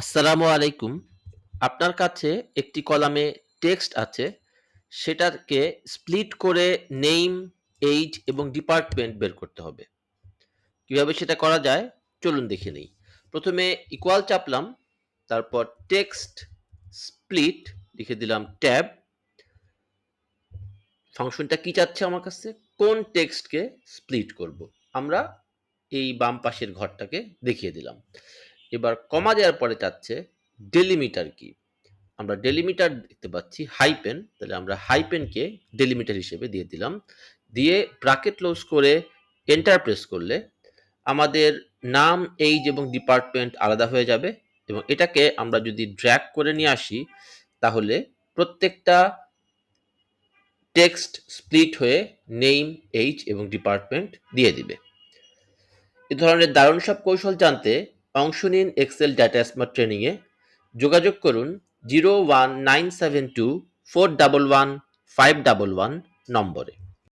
আসসালামু আলাইকুম। আপনার কাছে একটি কলামে টেক্সট আছে। সেটাকে স্প্লিট করে নেম, এইজ এবং ডিপার্টমেন্ট বের করতে হবে। কীভাবে সেটা করা যায়? চলুন দেখে নেই। প্রথমে ইকুয়াল চাপলাম, তারপর টেক্সট স্প্লিট লিখে দিলাম ট্যাব। ফাংশনটা কি চাচ্ছে আমার কাছে? কোন টেক্সটকে স্প্লিট করব? আমরা এই বাম পাশের ঘরটাকে দেখিয়ে দিলাম। এবার কমা দেওয়ার পরে চাচ্ছে ডেলিমিটার কি? আমরা ডেলিমিটার দেখতে পাচ্ছি হাইপেন, তাহলে আমরা হাইপেনকে ডেলিমিটার হিসেবে দিয়ে দিলাম। দিয়ে ব্রাকেট ক্লোজ করে এন্টার প্রেস করলে আমাদের নাম, এইজ এবং ডিপার্টমেন্ট আলাদা হয়ে যাবে এবং এটাকে আমরা যদি ড্র্যাক করে নিয়ে আসি তাহলে প্রত্যেকটা টেক্সট স্প্লিট হয়ে নেম, এইজ এবং ডিপার্টমেন্ট দিয়ে দিবে। এ ধরনের দারুণ সব কৌশল জানতে অংশ নিন এক্সেল ডাটা স্মার্ট ট্রেনিংয়ে যোগাযোগ করুন zero one nine seven two four double one five double one নম্বরে।